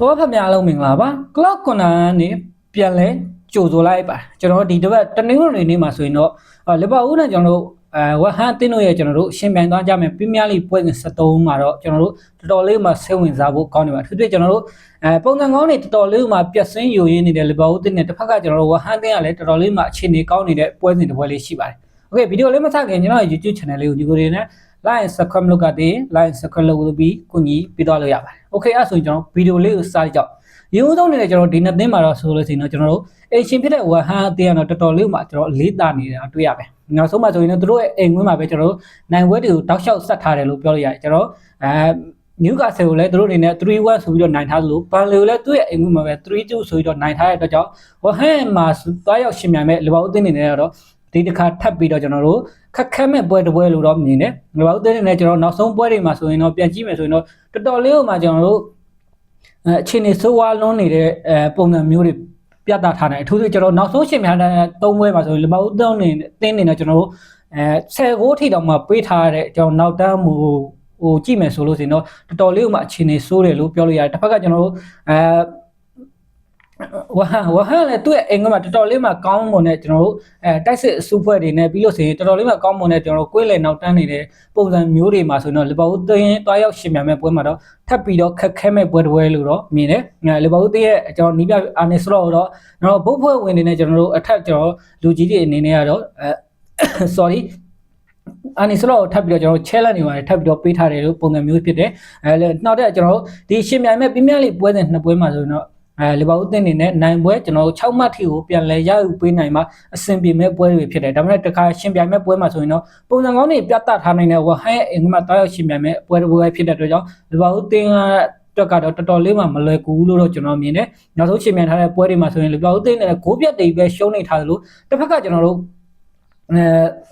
ဘောဖများလုံးမင်္ဂလာပါ cloud corner ကနေပြန်လဲကြိုဆိုလိုက်ပါကျွန်တော်ဒီတစ်ပတ်တနင်္ဂနွေနေ့မှာဆိုရင်တော့လဘဦးနဲ့ကျွန်တော်တို့အဲဝဟန်တင်းတို့ရဲ့ကျွန်တော်တို့ရှင်ပြန်သွားကြမယ်ပြင်းများလေးပွဲစဉ်73မှာတော့ကျွန်တော်တို့တော်တော်လေးမှစိတ်ဝင်စားဖို့ကောင်းနေပါသူတို့ကျွန်တော်တို့အဲပုံစံကောင်းနေတော်တော်လေးမှပြက်စင်းယူရင်းနေတဲ့လဘဦးတင်းနဲ့တစ်ဖက်ကကျွန်တော်တို့ဝဟန်တင်းကလည်းတော်တော်လေးမှအခြေအနေကောင်းနေတဲ့ပွဲစဉ်တစ်ပွဲလေးရှိပါတယ်โอเคဗီဒီယိုလေးမစခင်ကျွန်တော် YouTube channel လေးကိုညီကိုတွေနဲ့ line subscribe လုပ်ကတည်း line subscribe လုပ်ပြီးကုညီပြီးတော့လို့ရပါတယ် okay အဲ့ဆိုရင်ကျွန်တော်ဗီဒီယိုလေးကိုစကြောက်ရုံးဆုံးနေလည်းကျွန်တော်ဒီနှစ်သင်းမှာတော့ဆိုလို့ရှိရင်တော့ကျွန်တော်တို့အင်ရှင်ဖြစ်တဲ့ဝဟန်အတင်းကတော့တော်တော်လေးမှကျွန်တော်လေးတာနေတာတွေ့ရပဲနောက်ဆုံးမှဆိုရင်တော့တို့ရဲ့အိမ်ဝင်မှာပဲကျွန်တော်တို့နိုင်ဝဲတွေကိုတောက်လျှောက်ဆက်ထားတယ်လို့ပြောလို့ရတယ်ကျွန်တော်အဲနျူကာဆယ်ကိုလည်းတို့အနေနဲ့3-1ဆိုပြီးတော့နိုင်ထားသလိုဘန်လေကိုလည်းသူ့ရဲ့အိမ်ဝင်မှာပဲ3-2ဆိုပြီးတော့နိုင်ထားတဲ့အတွက်ကြောင့်ဝဟန်မှာတွားရောက်ရှင်မြန်မဲ့လေဘောက်အသင်းနေနဲ့တော့ ဒီတစ်ခါထပ်ပြီးတော့ကျွန်တော်တို့ခက်ခဲမဲ့ပွဲတစ်ပွဲလို့တော့မြင်တယ်။ငါတို့တဲ့နေကျွန်တော်နောက်ဆုံးပွဲတွေမှာဆိုရင်တော့ပြန်ကြည့်မယ်ဆိုရင်တော့တော်တော်လေးဟိုမှာကျွန်တော်တို့အဲအခြေအနေဆိုးဝါးလွန်းနေတဲ့အဲပုံစံမျိုးတွေပြသထားတယ်အထူးသဖြင့်ကျွန်တော်နောက်ဆုံးရှင်များတဲ့သုံးပွဲမှာဆိုရင်လမဦးသုံးနေတင်းနေတော့ကျွန်တော်တို့အဲ10ကိုထိတောင်မှပေးထားတဲ့ကျွန်တော်နောက်တန်းမူဟိုကြည့်မယ်ဆိုလို့ဆိုရင်တော့တော်တော်လေးဟိုမှာအခြေအနေဆိုးတယ်လို့ပြောလို့ရတယ်တစ်ဖက်ကကျွန်တော်တို့အဲ ဝဟန်ဝဟန်လည်းသူ့ရဲ့အိမ်ကမှာတော်တော်လေးမှကောင်းမွန်တဲ့ကျွန်တော်တို့အဲတိုက်စစ်အစုဖွဲ့တွေနဲ့ပြီးလို့ဆိုရင်တော်တော်လေးမှကောင်းမွန်တဲ့ကျွန်တော်တို့ကွေးလေနောက်တန်းနေတဲ့ပုံစံမျိုးတွေမှာဆိုရင်တော့လီဗာပူးတင်းတွားရောက်ရှင်မြန်မဲ့ပွဲမှာတော့ထပ်ပြီးတော့ခက်ခဲမဲ့ပွဲတစ်ပွဲလို့တော့မြင်တယ်လီဗာပူးတင်းရဲ့ကျွန်တော်နီးပြအာနေစလော့တော့ကျွန်တော်ဘုတ်ဖွဲ့ဝင်နေနဲ့ကျွန်တော်တို့အထက်ကျွန်တော်လူကြီးတွေအနေနဲ့ကတော့အဲ sorry အာနီစလောထပ်ပြီးတော့ကျွန်တော် challenge တွေပါတယ်ထပ်ပြီးတော့ပေးထားတယ်လို့ပုံစံမျိုးဖြစ်တယ်အဲနောက်တဲ့ကျွန်တော်တို့ဒီရှင်မြိုင်မဲ့ပြင်းပြလေးပွဲစဉ်နှစ်ပွဲမှာဆိုရင်တော့ အဲလီဗာပူးတင်းနေနဲ့နိုင်ပွဲကျွန်တော်တို့6မှတ်ထိကိုပြန်လဲရယူပေးနိုင်မှာအဆင်ပြေမဲ့ပွဲတွေဖြစ်တယ်ဒါပေမဲ့တခါရှင်ပြိုင်မဲ့ပွဲမှာဆိုရင်တော့ပုံစံကောင်းတွေပြတ်သားထားနိုင်တဲ့ဝဟန်ရဲ့အင်္ဂမတောက်ရောက်ရှင်ပြိုင်မဲ့ပွဲတစ်ပွဲဖြစ်တဲ့အတွက်ကြောင့်လီဗာပူးတင်းကအတွက်ကတော့တော်တော်လေးမှမလွယ်ကူဘူးလို့တော့ကျွန်တော်မြင်တယ်နောက်ဆုံးရှင်မြန်ထားတဲ့ပွဲတွေမှာဆိုရင်လီဗာပူးတင်းနဲ့ဂိုးပြတ်တွေပဲရှုံးနေထားသလိုတစ်ဖက်ကကျွန်တော်တို့ အဲ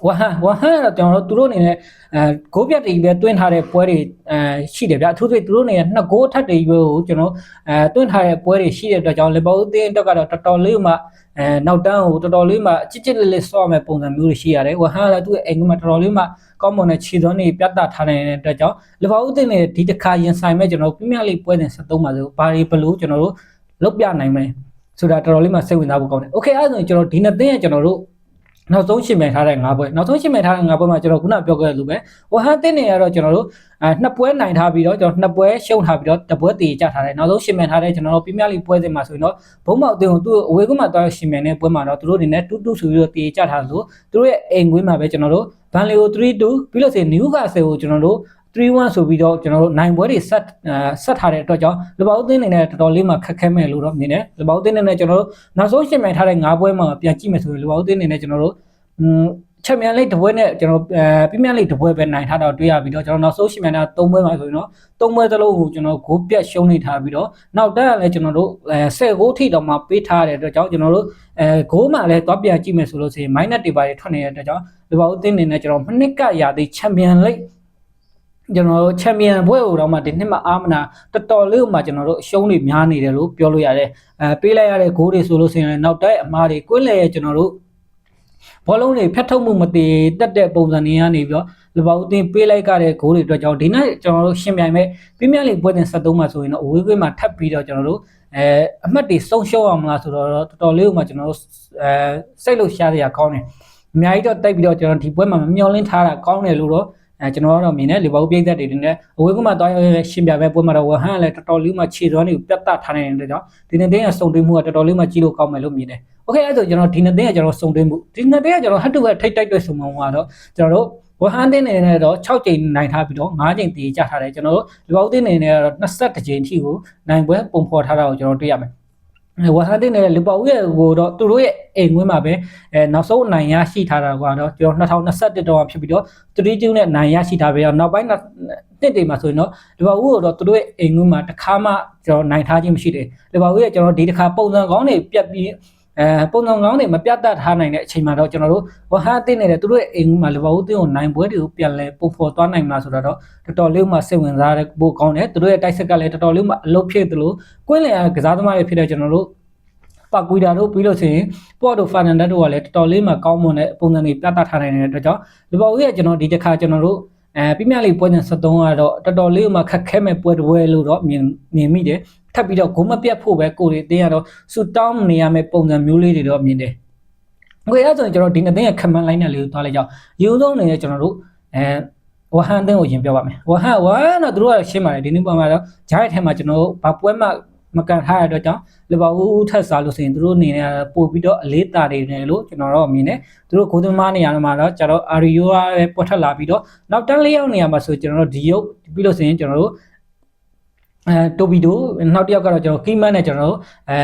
ဝဟန်ဝဟန်တော့ကျွန်တော်တို့သူတို့အနေနဲ့အဲဂိုးပြတ်တွေပဲတွင်းထားတဲ့ပွဲတွေအဲရှိတယ်ဗျအထူးသဖြင့်သူတို့အနေနဲ့နှစ်ဂိုးထပ်တွေပဲကိုကျွန်တော်အဲတွင်းထားတဲ့ပွဲတွေရှိတဲ့အတွက်ကြောင့်လီဗာပူးအသင်းအတွက်ကတော့တော်တော်လေးမှအဲနောက်တန်းကိုတော်တော်လေးမှအချစ်ချစ်လေးလေးဆော့မဲ့ပုံစံမျိုးတွေရှိရတယ်ဝဟန်ကလည်းသူ့ရဲ့အင်္ဂမတော်တော်လေးမှကောင်းမွန်တဲ့ခြေစွမ်းတွေပြသထားနေတဲ့အတွက်ကြောင့်လီဗာပူးအသင်းနဲ့ဒီတစ်ခါရင်ဆိုင်မဲ့ကျွန်တော်တို့ပြင်းပြလေးပွဲစဉ်73မှာဆိုဘာတွေဘလို့ကျွန်တော်တို့လုတ်ပြနိုင်မလဲဆိုတာတော်တော်လေးမှစိတ်ဝင်စားဖို့ကောင်းတယ်။ Okay အဲ့ဒါဆိုရင်ကျွန်တော်ဒီနှစ်သင်းရဲ့ကျွန်တော်တို့ နောက်ဆုံးရှင်းမယ်ထားတဲ့၅ပွဲနောက်ဆုံးရှင်းမယ်ထားတဲ့၅ပွဲမှာကျွန်တော်ခုနပြောခဲ့တဲ့လူပဲဝဟန်တင်းနေရတော့ကျွန်တော်တို့အဲနှစ်ပွဲနိုင်ထားပြီးတော့ကျွန်တော်နှစ်ပွဲရှုံးထားပြီးတော့တပွဲတည်ကြထားတယ်နောက်ဆုံးရှင်းမယ်ထားတဲ့ကျွန်တော်တို့ပြင်းပြလီပွဲစဉ်မှာဆိုရင်တော့ဘုံမောက်တင်းကိုသူ့အဝေးကွင်းမှာတောင်းရှင်းမယ်တဲ့ပွဲမှာတော့သူတို့အနေနဲ့2-2ဆိုပြီးတော့တည်ကြထားလို့သူတို့ရဲ့အိမ်ကွင်းမှာပဲကျွန်တော်တို့ဘန်လီကို3-2ပြီးလို့ဆိုရင်နျူကာဆယ်ကိုကျွန်တော်တို့ 3-1ဆိုပြီးတော့ကျွန်တော်တို့နိုင်ပွဲတွေဆက်ဆက်ထားတဲ့အတွက်ကြောင့်လဘောက်သင်းနေနဲ့တော်တော်လေးမှခက်ခဲမဲ့လို့တော့မြင်တယ်လဘောက်သင်းနေနဲ့ကျွန်တော်တို့နောက်ဆုံးရှင်းမယ်ထားတဲ့၅ပွဲမှာပြန်ကြည့်မယ်ဆိုရင်လဘောက်သင်းနေနဲ့ကျွန်တော်တို့อืมချက်မြန်လေးတပွဲနဲ့ကျွန်တော်အဲပြင်းမြန်လေးတပွဲပဲနိုင်ထားတော့တွေ့ရပြီးတော့ကျွန်တော်နောက်ဆုံးရှင်မြန်တာ၃ပွဲမှာဆိုရင်တော့၃ပွဲသလုံးကိုကျွန်တော်ဂိုးပြတ်ရှုံးနေထားပြီးတော့နောက်တက်ကလည်းကျွန်တော်တို့အဲ၁၀ဂိုးထိတောင်မှပေးထားတဲ့အတွက်ကြောင့်ကျွန်တော်တို့အဲဂိုးမှလည်းသွားပြန်ကြည့်မယ်ဆိုလို့ဆိုရင် minus တွေပါတွေထွက်နေတဲ့အတွက်ကြောင့်ဒီဘောက်အသင်းနေနဲ့ကျွန်တော်မနစ်ကရာသီချန်ပီယံလိ ကျွန်တော်တို့ချန်ပီယံဘွဲကိုတော့မှဒီနှစ်မှာအာမနာတော်တော်လေးမှကျွန်တော်တို့အရှုံးတွေများနေတယ်လို့ပြောလို့ရတယ်အဲပေးလိုက်ရတဲ့ဂိုးတွေဆိုလို့ဆိုရင်နောက်တက်အမားတွေကွင်းလေရဲ့ကျွန်တော်တို့ဘောလုံးတွေဖြတ်ထုတ်မှုမတည်တက်တဲ့ပုံစံတွေကနေပြီးတော့လဘောက်အသင်းပေးလိုက်ကြတဲ့ဂိုးတွေအတွက်ကြောင့်ဒီနေ့ကျွန်တော်တို့ရှင်းပြိုင်မဲ့ပြင်းပြလေးပွဲတင်73မှာဆိုရင်တော့အဝေးကွင်းမှာထပ်ပြီးတော့ကျွန်တော်တို့အဲအမှတ်တွေဆုံးရှုံးအောင်မလားဆိုတော့တော်တော်လေးမှကျွန်တော်တို့အဲစိတ်လို့ရှားစရာကောင်းတယ်အများကြီးတော့တိုက်ပြီးတော့ကျွန်တော်ဒီပွဲမှာမမျောလင်းထားတာကောင်းတယ်လို့တော့ အဲကျွန်တော်ကတော့မြင်တယ်လီဗာပူးပြည်သက်တွေနဲ့အဝေးကမှတောင်းရရှင်းပြပဲပွဲမှာတော့ဝဟန်လည်းတော်တော်လေးမှခြေစွမ်းတွေကိုပြတ်သားထားနေတဲ့ကြောင့်ဒီနေ့တင်းကစုံတွင်းမှုကတော်တော်လေးမှကြီးလို့ကောင်းမယ်လို့မြင်တယ်။ Okay အဲ့ဆိုကျွန်တော်ဒီနေ့တင်းကကျွန်တော်စုံတွင်းမှုဒီနေ့တင်းကကျွန်တော်ဟတ်တူပဲထိတ်တိုက်တွေ့ဆုံမှာကတော့ကျွန်တော်တို့ဝဟန်တင်းနေနဲ့တော့6ကြိမ်နိုင်ထားပြီးတော့9ကြိမ်တည်ကြထားတယ်ကျွန်တော်တို့လီဗာပူးတင်းနေနဲ့တော့22ကြိမ်ထိကိုနိုင်ပွဲပုံဖော်ထားတာကိုကျွန်တော်တွေ့ရမယ်။ ဝါဟန်တင်နဲ့လီဗာပူးရဲ့ဟိုတော့သူတို့ရဲ့အိမ်ဝင်းမှာပဲအဲနောက်ဆုံးအနိုင်ရရှိထားတာကတော့ကျွန်တော်2021တောင်ဖြစ်ပြီးတော့3-2နဲ့နိုင်ရရှိထားပြီးတော့နောက်ပိုင်းနှစ်တိမ်မှာဆိုရင်တော့လီဗာပူးကတော့သူတို့ရဲ့အိမ်ဝင်းမှာတစ်ခါမှကျွန်တော်နိုင်ထားခြင်းမရှိတယ်လီဗာပူးရဲ့ကျွန်တော်ဒီတစ်ခါပုံစံကောင်းတွေပြတ်ပြီး အဲပုံစံကောင်းတွေမပြတ်တတ်ထားနိုင်တဲ့အချိန်မှာတော့ကျွန်တော်တို့ဝဟာတင်နေတဲ့သူတို့ရဲ့အိမ်ဝင်းမှာလီဗာပူးတင်ကိုနိုင်ပွဲတွေကိုပြန်လဲပုံဖော်သွားနိုင်မှာဆိုတော့တော်တော်လေးမှစိတ်ဝင်စားတဲ့ပိုကောင်းတယ်သူတို့ရဲ့တိုက်ဆက်ကလည်းတော်တော်လေးမှအလုပ်ဖြစ်သလိုကွင်းလည်ကစားသမားတွေဖြစ်တဲ့ကျွန်တော်တို့ပါကွီတာတို့ပြီးလို့ရှိရင်ပေါ့တို့ဖာနန်ဒက်တို့ကလည်းတော်တော်လေးမှကောင်းမွန်တဲ့ပုံစံတွေပြသထားနိုင်တဲ့အတွက်ကြောင့်လီဗာပူးရဲ့ကျွန်တော်ဒီတစ်ခါကျွန်တော်တို့အဲပြမြလေးပွဲစဉ်73ကတော့တော်တော်လေးမှခက်ခဲမဲ့ပွဲတစ်ပွဲလို့တော့မြင်မြင်မိတယ် ထပ်ပြီးတော့ဂုံမပြတ်ဖို့ပဲကိုရီတင်းရတော့ဆူတောင်းနေရမယ့်ပုံစံမျိုးလေးတွေတော့မြင်တယ်။ငွေအဲ့ဆိုရင်ကျွန်တော်ဒီနှစ်သိန်းရဲ့ခမန်လိုင်းနဲ့လေးကိုသွားလိုက်ကြအောင်။ယူဆုံးအနေနဲ့ကျွန်တော်တို့အဲဝဟန်တင်းကိုရင်ပြောပါမယ်။ဝဟန်ဝဟန်တော့သူတို့ကရှင်းပါတယ်ဒီနေ့ပုံမှာတော့ဂျားရဲ့ထဲမှာကျွန်တော်တို့ဘာပွဲမှမကန်ထားရတဲ့အတွက်ကြောင့်လဘဦးထက်စားလို့ဆိုရင်သူတို့အနေနဲ့ပို့ပြီးတော့အလေးတာတွေနဲ့လို့ကျွန်တော်တို့မြင်တယ်သူတို့ကိုသမားနေရာမှာတော့ကျတော့အာရီယိုကပဲပွက်ထက်လာပြီးတော့နောက်တန်းလေးယောက်နေရာမှာဆိုကျွန်တော်တို့ဒီယုတ်ပြီးလို့ဆိုရင်ကျွန်တော်တို့ အဲတိုဘီတိုနောက်တစ်ယောက်ကတော့ကျွန်တော်ကီမန်နဲ့ကျွန်တော်တို့အဲ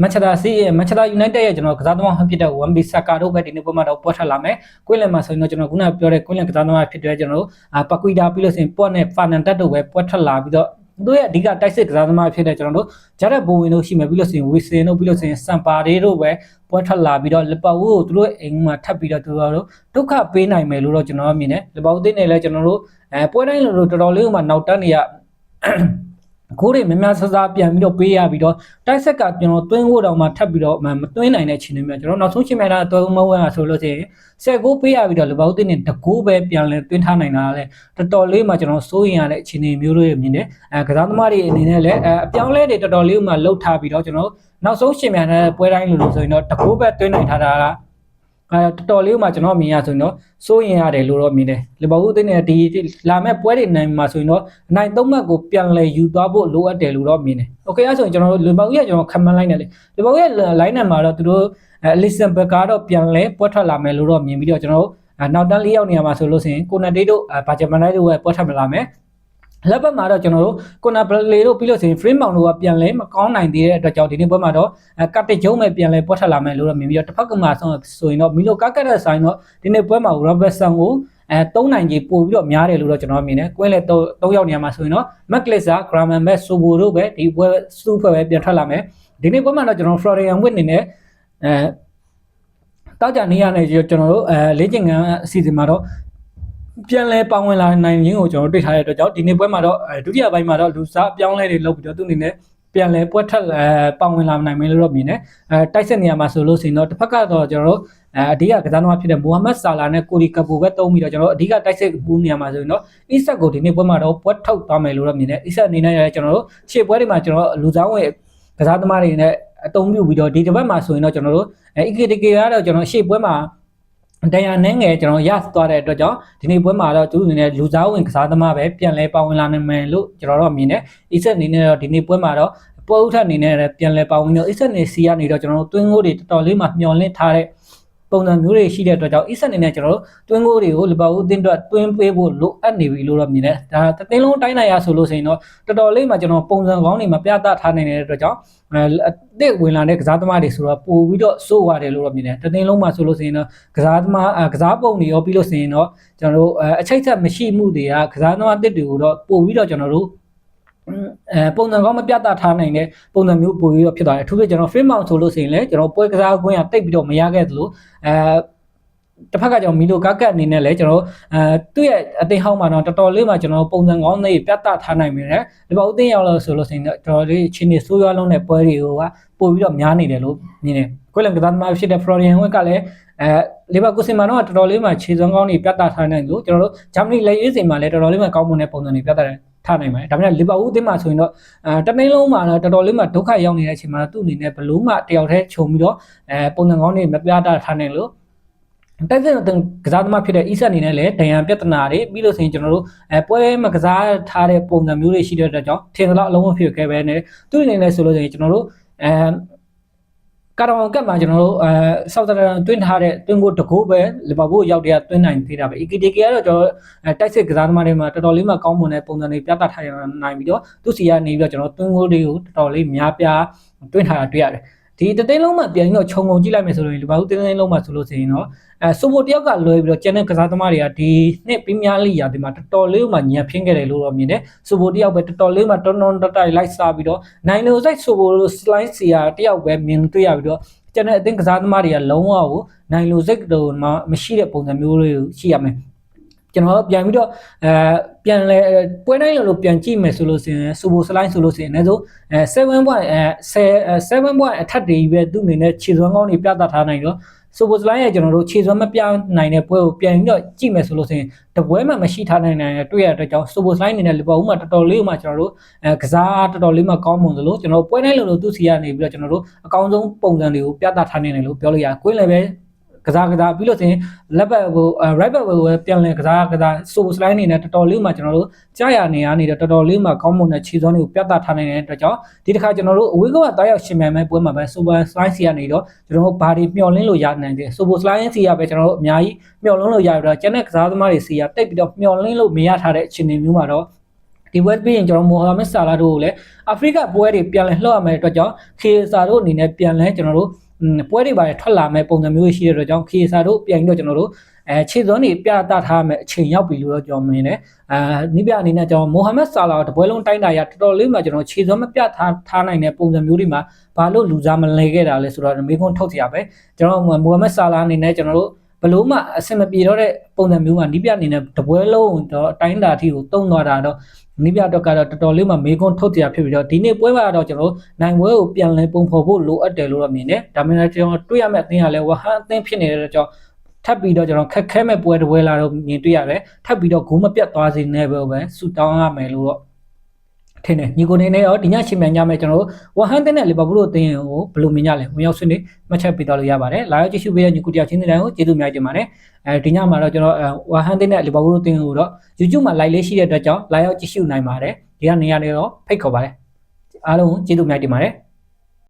မန်ချက်စတာစီမန်ချက်စတာယူနိုက်တက်ရဲ့ကျွန်တော်ကစားသမားဟန်ဖြစ်တဲ့ 1B ဆာကာတို့ပဲဒီနေ့ပုံမှာတော့ပွက်ထက်လာမယ်ကွင်းလန်မှာဆိုရင်တော့ကျွန်တော်ခုနပြောတဲ့ကွင်းလန်ကစားသမားဖြစ်တဲ့ကျွန်တော်တို့အာပကွီတာပြီးလို့ဆိုရင်ပွက်နဲ့ဖာနန်တက်တို့ပဲပွက်ထက်လာပြီးတော့သူတို့ရဲ့အဓိကတိုက်စစ်ကစားသမားဖြစ်တဲ့ကျွန်တော်တို့ဂျာရက်ဘိုဝင်တို့ရှိမယ်ပြီးလို့ဆိုရင်ဝီစင်တို့ပြီးလို့ဆိုရင်စံပါဒေတို့ပဲပွဲထွက်လာပြီးတော့လပဝူကိုသူတို့အိမ်မှာထပ်ပြီးတော့သူတို့ဒုက္ခပေးနိုင်မယ်လို့တော့ကျွန်တော်မြင်တယ်လပဝူသိနေလဲကျွန်တော်တို့အဲပွဲတိုင်းလို့တော်တော်လေးမှနောက်တန်းနေရ ကိုယ်တွေများများဆဆပြန်ပြီးတော့ပေးရပြီးတော့တိုက်ဆက်ကကျွန်တော်တွင်းဖို့တောင်မှထပ်ပြီးတော့မတွင်းနိုင်တဲ့ချိန်တွေမှာကျွန်တော်နောက်ဆုံးချိန်မှတာတွင်းမဝဲဆိုလို့ရှိရင်ဆက်ကိုပေးရပြီးတော့လပဝူသိနေတကူပဲပြန်လဲတွင်းထားနိုင်တာလဲတော်တော်လေးမှကျွန်တော်စိုးရင်ရတဲ့အခြေအနေမျိုးတွေမြင်တယ်အဲကစားသမားတွေအနေနဲ့လည်းအဲအပြောင်းလဲတွေတော်တော်လေးမှလှုပ်ထားပြီးတော့ကျွန်တော်နောက်ဆုံးရှင်မြန်တဲ့ပွဲတိုင်းလို့လို့ဆိုရင်တော့တကူပဲတွင်းနိုင်ထားတာက အဲတော်တော်လေးမှကျွန်တော်မြင်ရဆိုရင်တော့စိုးရင်ရတယ်လို့တော့မြင်တယ်လီဗာပူးအသင်းနဲ့ဒီလာမဲ့ပွဲတွေနိုင်မှာဆိုရင်တော့အနိုင်သုံးမှတ်ကိုပြန်လဲယူသွားဖို့လိုအပ်တယ်လို့တော့မြင်တယ်โอเคအဲဆိုရင်ကျွန်တော်တို့လီဗာပူးရဲ့ကျွန်တော်ခမန်လိုက်နေလေလီဗာပူးရဲ့ line နံပါတ်တော့သူတို့အလီဆန်ဘက်ကတော့ပြန်လဲပွဲထွက်လာမယ်လို့တော့မြင်ပြီးတော့ကျွန်တော်တို့နောက်တန်းလေးယောက်နေရာမှာဆိုလို့ဆိုရင်ကိုနတေးတို့ဘာဂျမန်နိုင်တို့ပဲပွဲထွက်မလာမယ် လက်ဘက်မှာတော့ကျွန်တော်တို့ကိုနာဘလေတို့ပြီးလို့ဆိုရင် frame mount တို့ကပြန်လဲမကောင်းနိုင်သေးတဲ့အတွက်ကြောင့်ဒီနေ့ပွဲမှာတော့ကတ်တစ်ကျုံးမဲ့ပြန်လဲပွက်ထလာမယ်လို့တော့မြင်ပြီးတော့တစ်ဖက်ကမှဆိုဆိုရင်တော့မီလိုကကတ်တဲ့ဆိုင်တော့ဒီနေ့ပွဲမှာ Robertson ကိုအဲ၃နိုင်ကြီးပို့ပြီးတော့များတယ်လို့တော့ကျွန်တော်မြင်တယ်။ကွင်းလဲ၃ယောက်နေရာမှာဆိုရင်တော့ McLeser, Graman ပဲ Sobo တို့ပဲဒီပွဲစူးဖွဲ့ပဲပြန်ထွက်လာမယ်။ဒီနေ့ပွဲမှာတော့ကျွန်တော် Florian Witt အနေနဲ့အဲတောက်ကြနေရနေကျွန်တော်တို့အဲလေ့ကျင့်ခန်းအစီအစဉ်မှာတော့ ပြန်လဲပါဝင်လာနိုင်ခြင်းကိုကျွန်တော်တွေ့ထားတဲ့အတွက်ကြောင့်ဒီနေ့ပွဲမှာတော့ဒုတိယပိုင်းမှာတော့လူစားအပြောင်းလဲတွေလုပ်ပြီးတော့သူအနေနဲ့ပြန်လဲပွဲထက်အဲပါဝင်လာနိုင်မယ်လို့တော့မြင်တယ်အဲတိုက်ဆက်နေရာမှာဆိုလို့ရှိရင်တော့တစ်ဖက်ကတော့ကျွန်တော်တို့အဲအဓိကကစားသမားဖြစ်တဲ့မိုဟာမက်ဆာလာနဲ့ကိုရီကပူပဲတုံးပြီးတော့ကျွန်တော်တို့အဓိကတိုက်ဆက်ပူးနေရာမှာဆိုရင်တော့အစ်ဆက်ကိုဒီနေ့ပွဲမှာတော့ပွဲထုတ်သွားမယ်လို့တော့မြင်တယ်အစ်ဆက်အနေနဲ့ကျွန်တော်တို့ရှေ့ပွဲတွေမှာကျွန်တော်လူစားဝင်ကစားသမားတွေနဲ့အတုံးပြုပြီးတော့ဒီတစ်ပတ်မှာဆိုရင်တော့ကျွန်တော်တို့အဲ EKTK ကတော့ကျွန်တော်ရှေ့ပွဲမှာ တရားနဲ့ငယ်ကျွန်တော်ရသွားတဲ့အတွက်ကြောင့်ဒီနေ့ပွဲမှာတော့သူအနေနဲ့လူစားဝင်ကစားသမားပဲပြန်လဲပါဝင်လာနိုင်မယ်လို့ကျွန်တော်တို့မြင်တယ်။အစ်ဆက်အနေနဲ့တော့ဒီနေ့ပွဲမှာတော့ပွဲဥထအနေနဲ့လည်းပြန်လဲပါဝင်တော့အစ်ဆက်နေစီကနေတော့ကျွန်တော်တို့တွင်းကိုတွေတော်တော်လေးမှမျောလင့်ထားတဲ့ ပုံစံမျိုးတွေရှိတဲ့အတွက်ကြောင့်အစ်ဆက်အနေနဲ့ကျွန်တော်တို့တွင်းကိုတွေကိုလီဗာပူးအသင်းအတွက်တွင်းပေးဖို့လိုအပ်နေပြီလို့တော့မြင်တယ်။ဒါတသိန်းလုံးတိုင်းနိုင်ရဆိုလို့ဆိုရင်တော့တော်တော်လေးမှကျွန်တော်ပုံစံကောင်းတွေမှာပြသထားနိုင်တဲ့အတွက်ကြောင့်အဲအသစ်ဝင်လာတဲ့ကစားသမားတွေဆိုတော့ပို့ပြီးတော့စိုးရတယ်လို့တော့မြင်တယ်။တသိန်းလုံးမှာဆိုလို့ဆိုရင်တော့ကစားသမားကစားပုံတွေရောပြီးလို့ဆိုရင်တော့ကျွန်တော်တို့အချိတ်ဆက်မရှိမှုတွေကကစားသမားအသစ်တွေကိုတော့ပို့ပြီးတော့ကျွန်တော်တို့ အဲပုံစံကောင်းမပြတ်သားထားနိုင်တဲ့ပုံစံမျိုးပို့ပြီးတော့ဖြစ်သွားတယ်အထူးသဖြင့်ကျွန်တော် frame mount ဆိုလို့ဆိုရင်လည်းကျွန်တော်ပွဲကစားခွင့်ကတိတ်ပြီးတော့မရခဲ့သလိုအဲတစ်ဖက်ကကျွန်တော်မီလိုကကတ်အနေနဲ့လည်းကျွန်တော်အဲသူ့ရဲ့အသိဟောင်းမှာတော့တော်တော်လေးမှကျွန်တော်ပုံစံကောင်းတွေပြတ်သားထားနိုင်ပြီလေဒီပေါ့အသိရောက်လို့ဆိုလို့ဆိုရင်တော့တော်တော်လေးချင်းနေဆိုးရွားလုံးတဲ့ပွဲတွေကိုကပို့ပြီးတော့များနေတယ်လို့မြင်တယ်ခွေလန်ကစားသမားဖြစ်တဲ့ Florian Wirtz ကလည်းအဲလီဗာကူစင်မှာတော့တော်တော်လေးမှခြေစွမ်းကောင်းတွေပြတ်သားထားနိုင်လို့ကျွန်တော်တို့ဂျာမနီလက်ရေးစင်မှာလည်းတော်တော်လေးမှကောင်းမွန်တဲ့ပုံစံတွေပြတ်သားတယ် ထားနိုင်ပါတယ်ဒါပေမဲ့လီဗာပူးအသင်းမှာဆိုရင်တော့အဲတမင်းလုံးမှာတော့တော်တော်လေးမှဒုက္ခရောက်နေတဲ့အချိန်မှာသူ့အနေနဲ့ဘလို့မှတယောက်တည်းခြုံပြီးတော့အဲပုံစံကောင်းတွေမပြတာထားနိုင်လို့တိုက်စစ်တဲ့ကစားသမားဖြစ်တဲ့အီဆက်အနေနဲ့လည်းဒဏ်ရာပြဿနာတွေပြီးလို့ဆိုရင်ကျွန်တော်တို့အဲပွဲမကစားထားတဲ့ပုံစံမျိုးတွေရှိတဲ့အတွက်ကြောင့်ထင်သလောက်အလုံးမဖြစ်ခဲ့ပဲနဲ့သူ့အနေနဲ့ဆိုလို့ဆိုရင်ကျွန်တော်တို့အဲ ကာတောင်ကတ်မှာကျွန်တော်တို့အဲဆောက်တရန်တွင်းထားတဲ့တွင်းကိုတကိုးပဲလီဗာပူးရောက်တဲ့တွင်းနိုင်သေးတာပဲ EKTK ကတော့ကျွန်တော်အဲတိုက်စစ်ကစားသမားတွေမှာတော်တော်လေးမှကောင်းမွန်တဲ့ပုံစံတွေပြသထားနိုင်ပြီးတော့သူစီကနေပြီးတော့ကျွန်တော်တွင်းကိုတွေကိုတော်တော်လေးများပြားတွင်းထားတာတွေ့ရတယ် ဒီတသိန်းလုံးမှပြန်ပြီးတော့ခြုံငုံကြည့်လိုက်မယ်ဆိုလို့လီဗာပူးတသိန်းလုံးမှဆိုလို့ဆိုရင်တော့အဲဆိုဖိုတယောက်ကလွယ်ပြီးတော့ကျန်တဲ့ကစားသမားတွေကဒီနှစ်ပြင်းများလိရာဒီမှာတော်တော်လေးမှညံဖင်းခဲ့တယ်လို့တော့မြင်တယ်ဆိုဖိုတယောက်ပဲတော်တော်လေးမှတွန်းတွန်းတတိုက်လိုက်စားပြီးတော့နိုင်လိုစိုက်ဆိုဖိုလို slide စီယာတယောက်ပဲမြင်တွေ့ရပြီးတော့ကျန်တဲ့အသင်းကစားသမားတွေကလုံးဝကိုနိုင်လိုစိတ်တော့မှမရှိတဲ့ပုံစံမျိုးလေးကိုရှိရမယ် ကျွန်တော်ပြန်ပြီးတော့အဲပြန်လဲပွဲတိုင်းလိုလိုပြန်ကြည့်မယ်ဆိုလို့ဆိုရင်စူပိုစလိုင်းဆိုလို့ဆိုရင်လည်းဆိုအဲ7 point အဲ7 7 point အထက်တွေပဲသူ့အနေနဲ့ခြေစွမ်းကောင်းတွေပြသထားနိုင်တော့ဆိုပိုစလိုင်းရဲ့ကျွန်တော်တို့ခြေစွမ်းမပြနိုင်တဲ့ပွဲကိုပြန်ပြီးတော့ကြည့်မယ်ဆိုလို့ဆိုရင်တပွဲမှမရှိထားနိုင်တဲ့တွေ့ရတဲ့အတွက်ကြောင့်ဆိုပိုစလိုင်းအနေနဲ့လီဗာပူးမှာတော်တော်လေးမှကျွန်တော်တို့အဲကစားတော်တော်လေးမှကောင်းမွန်သလိုကျွန်တော်ပွဲတိုင်းလိုလိုသူ့စီကနေပြီးတော့ကျွန်တော်တို့အကောင်းဆုံးပုံစံတွေကိုပြသထားနေတယ်လို့ပြောလို့ရတယ်ကွင်းလည်းပဲ ကစားကစားပြီးလို့ဆိုရင်လက်ဘက်ကို right back ကိုပဲပြန်လည်ကစားကစားဆိုစလိုင်းအနေနဲ့တော်တော်လေးမှကျွန်တော်တို့ကြားရနေရနေတော့တော်တော်လေးမှကောင်းမွန်တဲ့ခြေစွမ်းတွေကိုပြသထားနေတဲ့အတွက်ကြောင့်ဒီတစ်ခါကျွန်တော်တို့အဝေးကတားရောက်ရှင်မြန်မဲ့ပွဲမှာပဲ super slide စီကနေတော့ကျွန်တော်တို့ဘာတွေမျှော်လင့်လို့ရနိုင်တယ် super slide စီကပဲကျွန်တော်တို့အများကြီးမျှော်လင့်လို့ရပြီးတော့ကျန်တဲ့ကစားသမားတွေစီကတိတ်ပြီးတော့မျှော်လင့်လို့မရထားတဲ့အခြေအနေမျိုးမှာတော့ဒီဘက်ပြီးရင်ကျွန်တော်မိုဟာမက်ဆာလာတို့ကိုလည်းအာဖရိကပွဲတွေပြန်လည်လှော့ရမယ့်အတွက်ကြောင့်ခေဆာတို့အနေနဲ့ပြန်လဲကျွန်တော်တို့ ပွဲတွေပါထွက်လာမဲ့ပုံစံမျိုးရှိတဲ့အတွက်ကြောင့်ခေဆာတို့ပြန်ပြီးတော့ကျွန်တော်တို့အဲခြေစွမ်းတွေပြသထားမဲ့အချိန်ရောက်ပြီလို့တော့ကျွန်တော်မြင်တယ်အာနိပြအနေနဲ့ကျွန်တော်မိုဟာမက်ဆာလာတပွဲလုံးတိုင်းတာရတော်တော်လေးမှကျွန်တော်ခြေစွမ်းမပြထားထားနိုင်တဲ့ပုံစံမျိုးတွေမှာဘာလို့လူစားမလဲခဲ့တာလဲဆိုတော့မေခွန်းထုတ်ကြရပဲကျွန်တော်မိုဟာမက်ဆာလာအနေနဲ့ကျွန်တော်တို့ ဘလို့မှအဆင်မပြေတော့တဲ့ပုံစံမျိုးမှာနိပြအနေနဲ့တပွဲလုံးတော့အတိုင်းတာအထိကိုတုံသွားတာတော့နိပြတော့ကတော့တော်တော်လေးမှမေခွန်းထုတ်ကြရဖြစ်ပြီးတော့ဒီနေ့ပွဲမှာတော့ကျွန်တော်နိုင်ပွဲကိုပြန်လဲပုံဖော်ဖို့လိုအပ်တယ်လို့တော့မြင်တယ်ဒါပေမဲ့ကျွန်တော်တွေ့ရမယ့်အသင်းကလည်းဝဟန်အသင်းဖြစ်နေတဲ့ကြောင့်ထပ်ပြီးတော့ကျွန်တော်ခက်ခဲမဲ့ပွဲတစ်ပွဲလာတော့မြင်တွေ့ရတယ်ထပ်ပြီးတော့ဂိုးမပြတ်သွားစေနဲ့ပဲပဲဆူတောင်းရမယ်လို့တော့ ထင်တယ်ညီကိုနေနဲ့ရောဒီညရှင်မြန်ကြမယ်ကျွန်တော်တို့ဝဟန်တင်းနဲ့လီဗာပူးတို့အသင်းကိုဘယ်လိုမြင်ကြလဲဝင်ရောက်ဆွေးနွေးမှတ်ချက်ပေးသွားလို့ရပါတယ်လာရောက်ကြည့်ရှုပေးတဲ့ညီကိုတယောက်ချင်းတိုင်းကိုကျေးဇူးများတင်ပါတယ်အဲဒီညမှာတော့ကျွန်တော်ဝဟန်တင်းနဲ့လီဗာပူးတို့အသင်းကိုတော့ YouTube မှာ live လေးရှိတဲ့အတွက်ကြောင့်လာရောက်ကြည့်ရှုနိုင်ပါတယ်ဒီကနေရာတွေတော့ဖိတ်ခေါ်ပါတယ်အားလုံးကျေးဇူးများတင်ပါတယ်